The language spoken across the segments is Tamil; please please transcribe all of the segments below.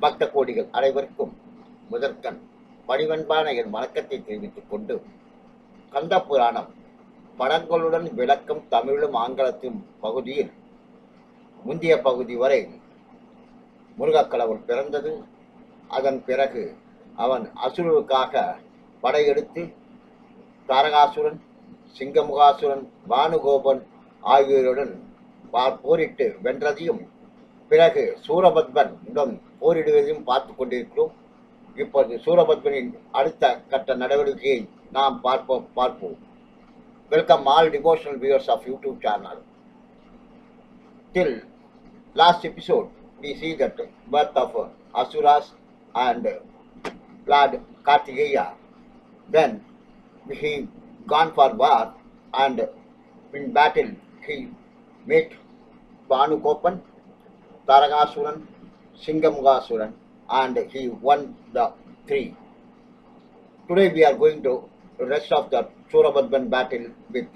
பக்த கோடிகள் அனைவருக்கும் முதற்கண் பணிவன்பான என் வணக்கத்தை தெரிவித்துக் கொண்டு கந்த புராணம் படங்களுடன் விளக்கம் தமிழும் ஆங்கிலத்தின் பகுதியில் முந்தைய பகுதி வரை முருகக்கடவுள் பிறந்தது. அதன் பிறகு அவன் அசுரருக்காக படையெடுத்து தாரகாசுரன் சிங்கமுகாசுரன் பானுகோபன் ஆகியோருடன் பா- போரிட்டு வென்றதையும் பிறகு சூரபத்மன் உடன் போரிடுவதையும் பார்த்து கொண்டிருக்கிறோம். இப்போது சூரபத்மனின் அடுத்த கட்ட நடவடிக்கையை நாம் பார்ப்போம் பார்ப்போம். Welcome all devotional viewers of YouTube channel till last episode we see that birth of asuras asuras and uh, lord kartigeya then he gone for war and in battle he met Bhanukopan, Taragasuran, Singamugasuran and he won the three. Today we are going to rest of the Surabadban battle with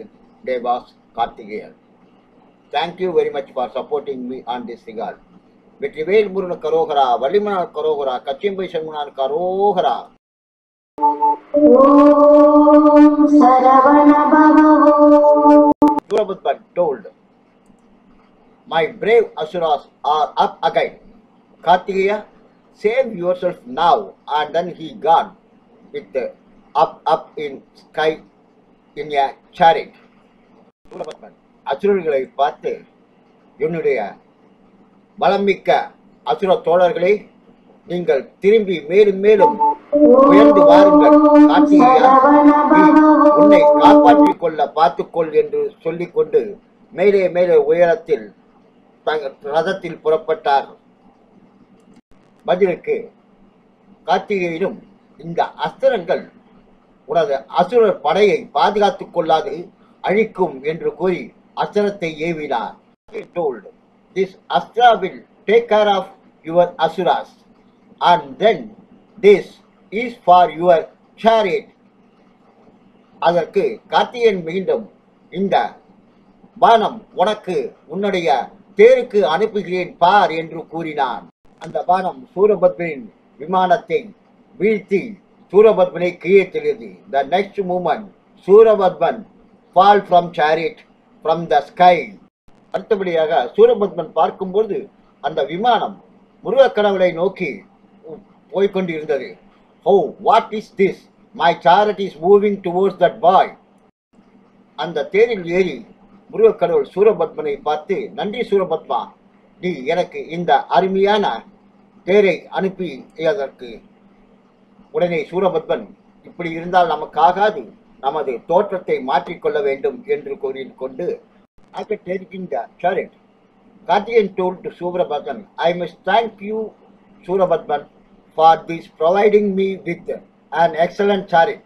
Devas Kartigeyan. Thank you very much for supporting me on this regard. Vetrivel Murugan கரோகரா வள்ளிமனார் கரோகரா கச்சிம்பை சண்முனார் கரோகரா Om Saravana பவோ Surabhadban told, My brave Asuras are up again. Kartigeya, save yourself now. And then he gone with the up, up in sky in a chariot. Surapadman அசுரர்களை பார்த்து என்னுடைய பலமிக்க அசுர தோழர்களே நீங்கள் திரும்பி மேலும் மேலும் உயர்ந்து வாருங்கள் கார்த்திகேயா நீ உன்னை காப்பாற்றிக் கொள்ள பார்த்துக்கொள் என்று சொல்லிக்கொண்டு மேலே மேலே உயரத்தில் ரதத்தில் புறப்பட்டார். பதிலுக்கு கார்த்திகேயனும் இந்த அஸ்திரங்கள் உனது அசுரர் படையை பாதுகாத்துக் கொள்ளாது அழிக்கும் என்று கூறி அஸ்திரத்தை ஏவினார். He told, This astra will take care of your asuras and then this is for your chariot. அதற்கு கார்த்தியன் மீண்டும் இந்த பானம் உனக்கு உன்னுடைய தேருக்கு அனுப்புகிறேன் பார் என்று கூறினான். அந்த பானம் சூரபத்மனின் விமானத்தை வீழ்த்தி சூரபத்மனை கீழே தெரியுது the next moment Surapadman fall from chariot from the sky அடுத்தபடியாக சூரபத்மன் பார்க்கும்போது அந்த விமானம் முருகக்கடவுளை நோக்கி போய்கொண்டிருந்தது oh oh, what is this my chariot is moving towards that boy அந்த தேரில் ஏறி முருகக்கடவுள் சூரபத்மனை பார்த்து நன்றி சூரபத்மா. நீ எனக்கு இந்த அருமையான தேரை அனுப்பி அதற்கு உடனே சூரபத்மன் இப்படி இருந்தால் நமக்கு ஆகாது. நமது தோற்றத்தை மாற்றிக்கொள்ள வேண்டும் என்று கூறிக்கொண்டு after taking the chariot. Kartiyan told to Surabhatman, I must thank you, Surabhatman, for this providing me with an excellent chariot.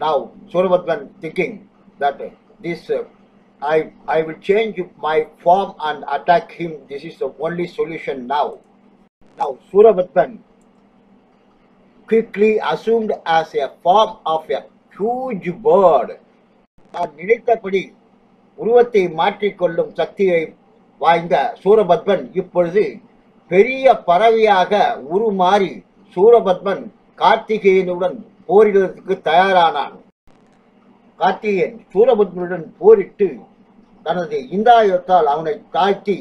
Now, Surabhatman thinking that this, uh, I, I will change my form and attack him. This is the only solution now. Now, Surabhatman quickly assumed as a form of a huge bird. தான் நினைத்தபடி உருவத்தை மாற்றிக்கொள்ளும் சக்தியை வாய்ந்த சூரபத்மன் இப்பொழுது பெரிய பறவையாக உருமாறி சூரபத்மன் கார்த்திகேயனுடன் போரிடுவதற்கு தயாரானான். கார்த்திகேயன் சூரபத்மனுடன் போரிட்டு தனது இந்தாயத்தால் அவனை தாழ்த்தி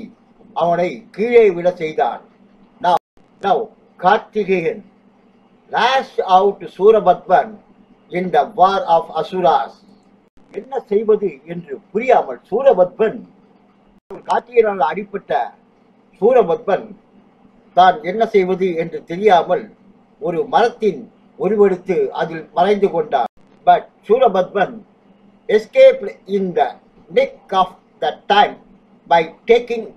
அவனை கீழே விட செய்தான். Karthikeyan now Kartikeyan lashed out Surabhatman in the war என்ன செய்வது என்று புரியாமல் சூரபத்மன் கார்த்திகேயனால் அடிப்பட்ட சூரபத்மன் தான் என்ன செய்வது என்று தெரியாமல் ஒரு மரத்தின் உருவெடுத்து அதில் மறைந்து கொண்டார். But Surapadman escape in the nick of the time by taking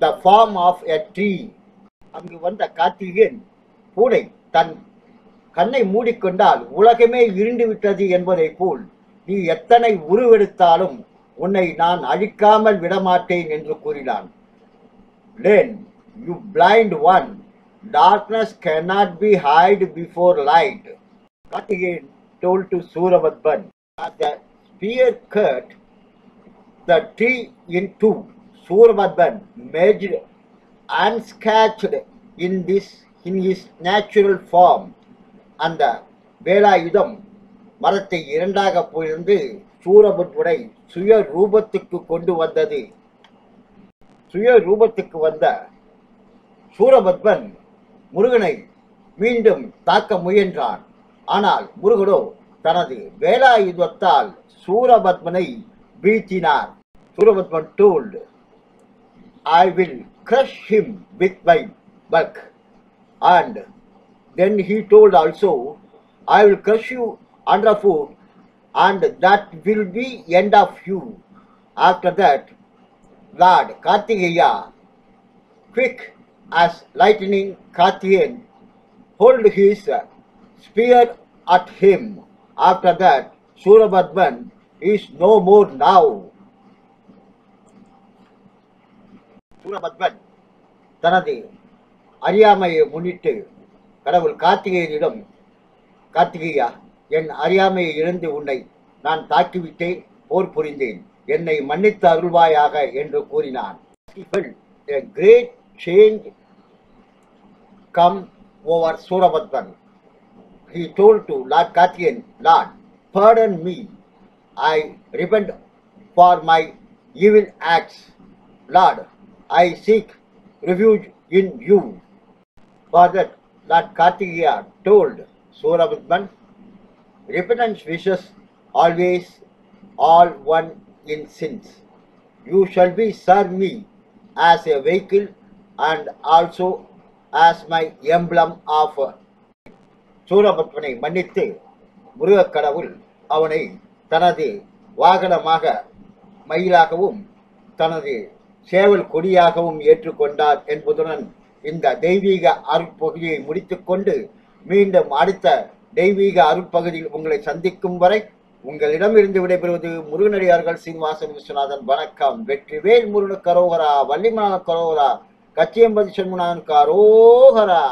the form of a tree அங்கு வந்த கார்த்திகேயன் பூனை தன் கண்ணை மூடிக்கொண்டால் உலகமே இருண்டு விட்டது என்பதை போல் நீ எத்தனை உருவெடுத்தாலும் உன்னை நான் அழிக்காமல் விடமாட்டேன் என்று கூறினான். Lane you blind one darkness cannot be hide before light. Kartigeyan told to Surabadban, as the spear cut the tree into Surabadban merged unscathed in this in his natural form. அந்த வேலாயுதம் மரத்தை இரண்டாக பிளந்து சூரபத்மனை சுய ரூபத்துக்கு கொண்டு வந்தது சுய ரூபத்துக்கு வந்த சூரபத்மன் முருகனை மீண்டும் தாக்க முயன்றான் ஆனால் முருகனோ தனது வேலாயுதத்தால் சூரபத்மனை வீழ்த்தினார் Surapadman told I will crush him with my bulk and then he told also I will crush you underfoot and that will be end of you after that Lord Kartigeya quick as lightning Kartiyan hold his spear at him. After that, Surabadman is no more now. Surapadman தனது அறியாமையை முன்னிட்டு கடவுள் கார்த்திகேயனிடம் கார்த்திகேயா என் அறியாமையை இழந்து உன்னை நான் தாக்கிவிட்டேன் போர் புரிந்தேன் என்னை மன்னித்து அருள்வாயாக என்று கூறினான் great change come over Surabadman. He told to Lord Kartiyan, Lord, pardon me. I repent for my evil acts. Lord, I seek refuge in you. For that, Lord Kartikeya told Surabadman, repentance wishes always all one in sins. You shall be serve me as a vehicle and also as my emblem of சூரபத்மனை மன்னித்து முருகக் கடவுள் அவனை தனது வாகனமாக மயிலாகவும் தனது சேவல் கொடியாகவும் ஏற்றுக்கொண்டார் என்பதுடன் இந்த தெய்வீக அருட்பகுதியை முடித்துக்கொண்டு மீண்டும் அடுத்த தெய்வீக அருட்பகுதியில் உங்களை சந்திக்கும் வரை உங்களிடமிருந்து விடைபெறுவது முருகனடியார்கள் சீனிவாசன் விஸ்வநாதன். வணக்கம். வெற்றிவேல் முருகன் கரோகரா வள்ளிமலான கரோகரா कच्चेबद षण कारो हरा।